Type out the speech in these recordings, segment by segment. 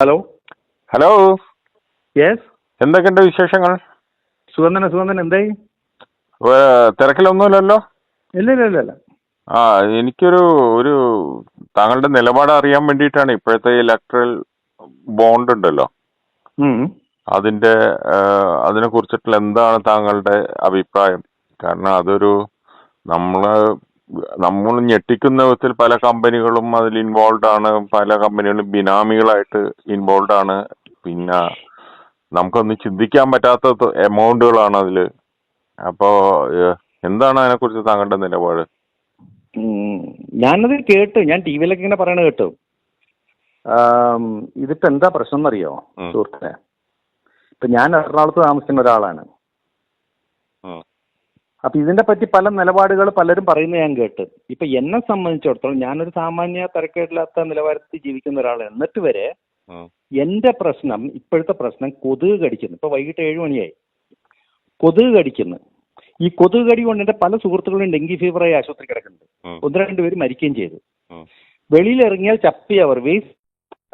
Hello hello yes എന്തൊക്കെയുണ്ട് വിശേഷങ്ങൾ? സുഖം തന്നെ സുഖം തന്നെ. എന്തായി? തിരക്കിലൊന്നുമില്ലല്ലോ? ഇല്ല ഇല്ല ഇല്ല ഇല്ല. ആ എനിക്കൊരു ഒരു താങ്കളുടെ നിലപാട് അറിയാൻ വേണ്ടിയിട്ടാണ് ഇപ്പോഴത്തെ ഇലക്ട്രൽ ബോണ്ട് ഉണ്ടല്ലോ. അതിന്റെ അതിനെ കുറിച്ചിട്ടുള്ള എന്താണ് താങ്കളുടെ അഭിപ്രായം? കാരണം അതൊരു നമ്മൾ നമ്മൾ ഞെട്ടിക്കുന്ന വിധത്തിൽ പല കമ്പനികളും അതിൽ ഇൻവോൾവ് ആണ് പല കമ്പനികളും ബിനാമികളായിട്ട് ഇൻവോൾവ് ആണ് പിന്നെ നമുക്കൊന്നും ചിന്തിക്കാൻ പറ്റാത്ത എമൗണ്ടുകളാണ് അതിൽ അപ്പോ എന്താണ് അതിനെ കുറിച്ച് താങ്കളുടെ നിലപാട്. ഞാനത് കേട്ടു ഞാൻ ടി വിയിലൊക്കെ ഇങ്ങനെ പറയണ കേട്ടു ഇതിപ്പോ എന്താ പ്രശ്നം എന്നറിയോ. സുഹൃത്തിനെ ഇപ്പൊ ഞാൻ എറണാകുളത്ത് താമസിക്കുന്ന ഒരാളാണ്. അപ്പൊ ഇതിനെ പറ്റി പല നിലപാടുകൾ പലരും പറയുന്നത് ഞാൻ കേട്ട്. ഇപ്പൊ എന്നെ സംബന്ധിച്ചിടത്തോളം ഞാനൊരു സാമാന്യ തരക്കേടില്ലാത്ത നിലവാരത്തിൽ ജീവിക്കുന്ന ഒരാളാണ് എന്നിട്ട് വരെ. എന്റെ പ്രശ്നം ഇപ്പോഴത്തെ പ്രശ്നം കൊതുക് കടിക്കുന്നു. ഇപ്പൊ വൈകിട്ട് ഏഴ് മണിയായി. കൊതുക് കടിക്കുന്നു. ഈ കൊതുക് കടി കൊണ്ട് എന്റെ പല സുഹൃത്തുക്കളും ഡെങ്കി ഫീവറായി ആശുപത്രി കിടക്കുന്നുണ്ട്. ഒന്ന് രണ്ട് പേര് മരിക്കുകയും ചെയ്തു. വെളിയിൽ ഇറങ്ങിയാൽ ചപ്പി അവർ വേസ്റ്റ്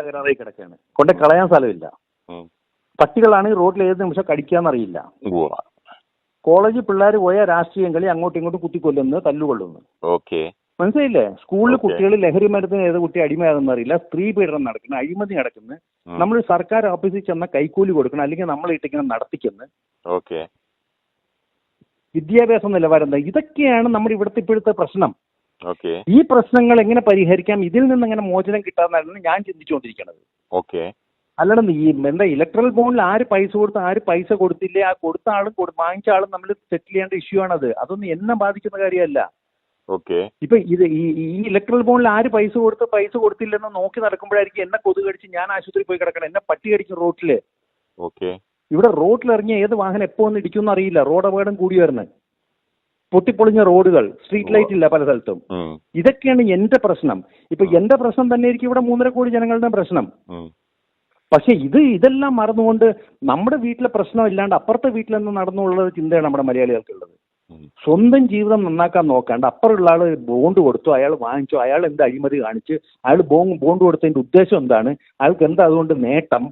തകരാറായി കിടക്കുകയാണ്. കൊണ്ട് കളയാൻ സ്ഥലമില്ല. പട്ടികളാണ് റോഡിൽ ഏത് നിമിഷം കടിക്കാന്നറിയില്ല. കോളേജിൽ പിള്ളേർ പോയ രാഷ്ട്രീയം കളി അങ്ങോട്ടും ഇങ്ങോട്ടും കുത്തിക്കൊല്ലുന്നു തല്ലുകൊള്ളുന്നു. ഓക്കെ. മനസ്സിലായില്ലേ? സ്കൂളിൽ. കുട്ടികൾ ലഹരി മരുന്നിന് ഏത് കുട്ടി അടിമയാകുന്ന അറിയില്ല. സ്ത്രീ പീഡനം നടക്കുന്നു അഴിമതി നടക്കുന്നു. നമ്മൾ സർക്കാർ ഓഫീസിൽ ചെന്ന കൈക്കൂലി കൊടുക്കണം അല്ലെങ്കിൽ നമ്മൾ ഇട്ടിങ്ങനെ നടത്തിക്കുന്നു. ഓക്കെ. വിദ്യാഭ്യാസ നിലവാരം ഇതൊക്കെയാണ് നമ്മുടെ ഇവിടുത്തെ ഇപ്പോഴത്തെ പ്രശ്നം. ഓക്കെ. ഈ പ്രശ്നങ്ങൾ എങ്ങനെ പരിഹരിക്കാം? ഇതിൽ നിന്ന് എങ്ങനെ മോചനം കിട്ടാന്നായിരുന്നു ഞാൻ ചിന്തിച്ചുകൊണ്ടിരിക്കുന്നത്. ഓക്കെ. അല്ലാണ്ട് ഈ എന്താ ഇലക്ട്രൽ ബോണിൽ ആര് പൈസ കൊടുത്ത് ആര് പൈസ കൊടുത്തില്ലേ ആ കൊടുത്ത ആളും വാങ്ങിച്ച ആളും നമ്മൾ സെറ്റിൽ ചെയ്യേണ്ട ഇഷ്യൂ ആണത്. അതൊന്നും എന്നെ ബാധിക്കുന്ന കാര്യമല്ല. ഓക്കെ ഇപ്പൊ ഇത് ഈ ഈ ഇലക്ട്രൽ ബോണിൽ ആര് പൈസ കൊടുത്ത് പൈസ കൊടുത്തില്ലെന്ന് നോക്കി നടക്കുമ്പോഴായിരിക്കും എന്നെ കൊതുക് കടിച്ച് ഞാൻ ആശുപത്രി പോയി കിടക്കണം. എന്നെ പട്ടി കടിക്കും റോട്ടിൽ. ഓക്കെ ഇവിടെ റോഡിൽ ഇറങ്ങിയ ഏത് വാഹനം എപ്പോ ഒന്ന് ഇടിക്കുമെന്ന് അറിയില്ല. റോഡ് അപകടം കൂടി വരുന്നത് പൊട്ടിപ്പൊളിഞ്ഞ റോഡുകൾ സ്ട്രീറ്റ് ലൈറ്റ് ഇല്ല പല സ്ഥലത്തും. ഇതൊക്കെയാണ് എന്റെ പ്രശ്നം. ഇപ്പൊ എന്റെ പ്രശ്നം തന്നെ ആയിരിക്കും ഇവിടെ മൂന്നര കോടി ജനങ്ങളുടെ പ്രശ്നം. പക്ഷെ ഇത് ഇതെല്ലാം മറന്നുകൊണ്ട് നമ്മുടെ വീട്ടിലെ പ്രശ്നം ഇല്ലാണ്ട് അപ്പുറത്തെ വീട്ടിൽ നിന്ന് നടന്നുള്ള ചിന്തയാണ് നമ്മുടെ മലയാളികൾക്കുള്ളത്. സ്വന്തം ജീവിതം നന്നാക്കാൻ നോക്കാണ്ട് അപ്പുറമുള്ള ആൾ ബോണ്ട് കൊടുത്തു അയാൾ വാങ്ങിച്ചു അയാൾ എന്ത് അഴിമതി കാണിച്ച് അയാൾ ബോണ്ട് കൊടുത്തതിന്റെ ഉദ്ദേശം എന്താണ്? അയാൾക്ക് എന്താ അതുകൊണ്ട് നേട്ടം?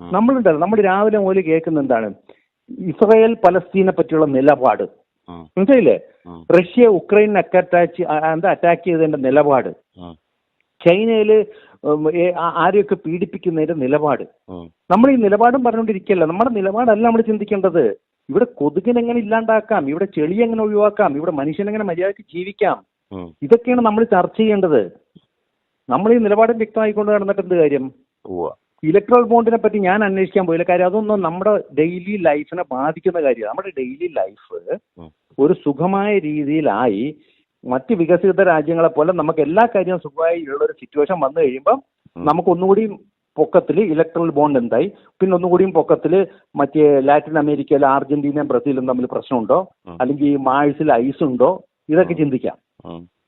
നമ്മൾ നമ്മളുണ്ടല്ലോ നമ്മൾ രാവിലെ മുതൽ കേൾക്കുന്ന എന്താണ്? ഇസ്രായേൽ പലസ്തീനെ പറ്റിയുള്ള നിലപാട്. മനസ്സിലായില്ലേ? റഷ്യ ഉക്രൈനെ അറ്റാച്ച് എന്താ അറ്റാക്ക് ചെയ്തതിന്റെ നിലപാട്. ചൈനയിൽ ആരെയൊക്കെ പീഡിപ്പിക്കുന്നതിന്റെ നിലപാട്. നമ്മൾ ഈ നിലപാടും പറഞ്ഞുകൊണ്ടിരിക്കല്ല നമ്മുടെ നിലപാടല്ല നമ്മൾ ചിന്തിക്കേണ്ടത്. ഇവിടെ കൊതുകിനെ എങ്ങനെ ഇല്ലാണ്ടാക്കാം? ഇവിടെ ചെളി എങ്ങനെ ഒഴിവാക്കാം? ഇവിടെ മനുഷ്യനെങ്ങനെ മര്യാദയ്ക്ക് ജീവിക്കാം? ഇതൊക്കെയാണ് നമ്മൾ ചർച്ച ചെയ്യേണ്ടത്. നമ്മൾ ഈ നിലപാടും വ്യക്തമായിക്കൊണ്ട് നടന്നിട്ട് എന്ത് കാര്യം? ഇലക്ട്രോൾ ബോണ്ടിനെ പറ്റി ഞാൻ അന്വേഷിക്കാൻ പോയില്ല. കാര്യം അതൊന്നും നമ്മുടെ ഡെയിലി ലൈഫിനെ ബാധിക്കുന്ന കാര്യമാണ്. നമ്മുടെ ഡെയിലി ലൈഫ് ഒരു സുഖമായ രീതിയിലായി മറ്റ് വികസിത രാജ്യങ്ങളെ പോലെ നമുക്ക് എല്ലാ കാര്യവും സുഖമായി ഉള്ള ഒരു സിറ്റുവേഷൻ വന്നു കഴിയുമ്പോൾ നമുക്കൊന്നുകൂടി നമുക്ക് ഒന്നുകൂടി പൊക്കത്തിൽ ഇലക്ട്രൽ ബോണ്ട് എന്തായി? പിന്നെ ഒന്നുകൂടിയും പൊക്കത്തിൽ മറ്റേ ലാറ്റിൻ അമേരിക്കയിലെ അർജന്റീനയും ബ്രസീലും തമ്മിൽ പ്രശ്നമുണ്ടോ? അല്ലെങ്കിൽ മാഴ്സിൽ ഐസ് ഉണ്ടോ? ഇതൊക്കെ ചിന്തിക്കാം.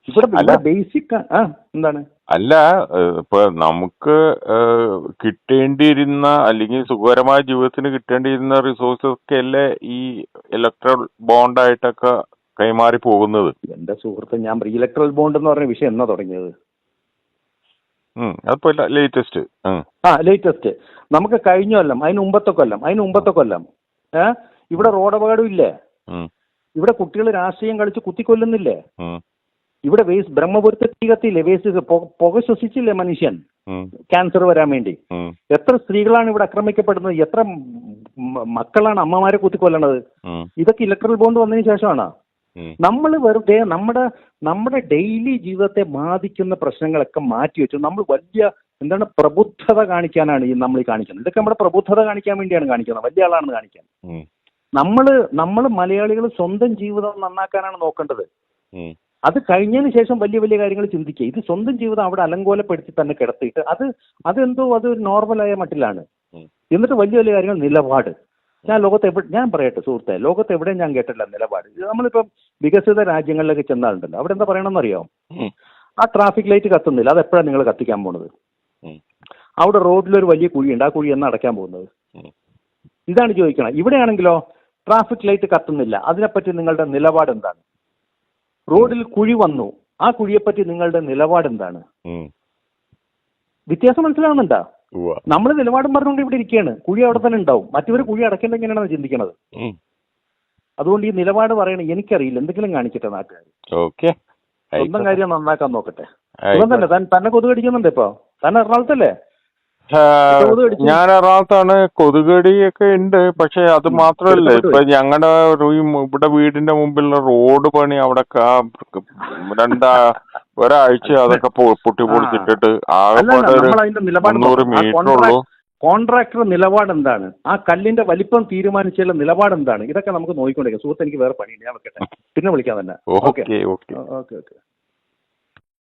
ഇവിടെ. ബേസിക് ആ എന്താണ്? അല്ല ഇപ്പൊ നമുക്ക് കിട്ടേണ്ടിയിരുന്ന അല്ലെങ്കിൽ സുഖകരമായ ജീവിതത്തിന് കിട്ടേണ്ടിയിരുന്ന റിസോഴ്സസ് ഒക്കെ അല്ലേ ഈ ഇലക്ട്രൽ ബോണ്ടായിട്ടൊക്കെ കൈമാറി പോകുന്നത്. എന്റെ സുഹൃത്ത് ഞാൻ ഇലക്ട്രൽ ബോണ്ട് എന്ന് പറഞ്ഞ വിഷയം എന്നാ തുടങ്ങിയത്. അതിപ്പോ ലേറ്റസ്റ്റ് ആ. ലേറ്റസ്റ്റ് നമുക്ക് കഴിഞ്ഞ കൊല്ലം അതിന് മുമ്പത്തെ കൊല്ലം അതിന് മുമ്പത്തെ കൊല്ലം ഏ? ഇവിടെ റോഡ് അപകടം ഇല്ലേ? ഇവിടെ കുട്ടികൾ രാഷ്ട്രീയം കളിച്ച് കുത്തിക്കൊല്ലുന്നില്ലേ? ഇവിടെ വേസ്റ്റ് ബ്രഹ്മപുരത്തെ തീ കത്തിയില്ലേ വേസ്റ്റ് പുക ശ്വസിച്ചില്ലേ മനുഷ്യൻ? ക്യാൻസർ വരാൻ വേണ്ടി. എത്ര സ്ത്രീകളാണ് ഇവിടെ ആക്രമിക്കപ്പെടുന്നത്? എത്ര മക്കളാണ് അമ്മമാരെ കുത്തിക്കൊല്ലണത്? ഇതൊക്കെ ഇലക്ട്രൽ ബോണ്ട് വന്നതിന് ശേഷമാണ്? നമ്മൾ വെറുതെ നമ്മുടെ നമ്മുടെ ഡെയിലി ജീവിതത്തെ ബാധിക്കുന്ന പ്രശ്നങ്ങളൊക്കെ മാറ്റി വെച്ചു. നമ്മൾ വലിയ എന്താണ് പ്രബുദ്ധത കാണിക്കാനാണ് ഈ നമ്മൾ ഈ കാണിക്കുന്നത്. ഇതൊക്കെ നമ്മുടെ പ്രബുദ്ധത കാണിക്കാൻ വേണ്ടിയാണ് കാണിക്കുന്നത്. വലിയ ആളാണെന്ന് കാണിക്കാൻ. നമ്മൾ നമ്മൾ മലയാളികൾ സ്വന്തം ജീവിതം നന്നാക്കാനാണ് നോക്കേണ്ടത്. അത് കഴിഞ്ഞതിന് ശേഷം വലിയ വലിയ കാര്യങ്ങൾ ചിന്തിക്കുക. ഇത് സ്വന്തം ജീവിതം അവിടെ അലങ്കോലപ്പെടുത്തി തന്നെ കിടത്തിയിട്ട് അത് അതെന്തോ അത് നോർമലായ മട്ടിലാണ്. എന്നിട്ട് വലിയ വലിയ കാര്യങ്ങൾ നിലപാട്. ഞാൻ ലോകത്ത് എവിടെ ഞാൻ പറയട്ടെ സുഹൃത്തെ. ലോകത്ത് എവിടെയും ഞാൻ കേട്ടില്ല നിലപാട്. ഇത് നമ്മളിപ്പം വികസിത രാജ്യങ്ങളിലേക്ക് ചെന്നാലുണ്ടല്ലോ. അവിടെ എന്താ പറയണമെന്ന് അറിയാം ആ ട്രാഫിക് ലൈറ്റ് കത്തുന്നില്ല. അത് എപ്പോഴാണ് നിങ്ങൾ കത്തിക്കാൻ പോണത്? അവിടെ റോഡിലൊരു വലിയ കുഴിയുണ്ട് ആ കുഴി എന്നാ അടയ്ക്കാൻ പോകുന്നത്? ഇതാണ് ചോദിക്കണം ഇവിടെയാണെങ്കിലോ ട്രാഫിക് ലൈറ്റ് കത്തുന്നില്ല. അതിനെപ്പറ്റി നിങ്ങളുടെ നിലപാട് എന്താണ്? റോഡിൽ കുഴി വന്നു. ആ കുഴിയെപ്പറ്റി നിങ്ങളുടെ നിലപാട് എന്താണ്? വ്യത്യാസം മനസ്സിലാവുന്നുണ്ടോ. നമ്മൾ നിലപാടും പറഞ്ഞുകൊണ്ട് ഇവിടെ ഇരിക്കുകയാണ് കുഴി അവിടെ തന്നെ ഉണ്ടാവും. മറ്റവർ കുഴി അടക്കേണ്ട എങ്ങനെയാണ് ചിന്തിക്കണത്. ഉം. അതുകൊണ്ട് ഈ നിലപാട് പറയണ എനിക്കറിയില്ല. എന്തെങ്കിലും കാണിക്കട്ടെ നാട്ടുകാർ ഓക്കെ. സ്വന്തം കാര്യം നന്നാക്കാൻ നോക്കട്ടെ. ഇവൻ തന്നെ. തന്നെ കൊതുക് അടിക്കുന്നുണ്ട് ഇപ്പൊ. തന്നെ എറണാകുളത്തല്ലേ. ഞാൻ എറണാകുളത്താണ്. കൊതുകടിയൊക്കെ ഉണ്ട്. പക്ഷെ അത് മാത്രമല്ല ഇഷ്ടപ്പെട്ടു ഇപ്പൊ ഞങ്ങളുടെ ഇവിടെ വീടിന്റെ മുമ്പിലുള്ള റോഡ് പണി അവിടെ രണ്ടാ ഒരാഴ്ച അതൊക്കെ പൊട്ടി പൊളിച്ചിട്ടിട്ട് മുന്നൂറ് മീറ്റർ ഉള്ളൂ കോൺട്രാക്ടർ നിലപാട് എന്താണ് ആ കല്ലിന്റെ വലിപ്പം തീരുമാനിച്ചുള്ള നിലപാട് എന്താണ് ഇതൊക്കെ നമുക്ക് നോക്കിക്കൊണ്ടിരിക്കാം. സുഹൃത്ത് എനിക്ക് വേറെ പണിയുണ്ട് ഞാൻ വെക്കട്ടെ. പിന്നെ വിളിക്കാം തന്നെ ഓക്കെ ഓക്കെ ഓക്കെ.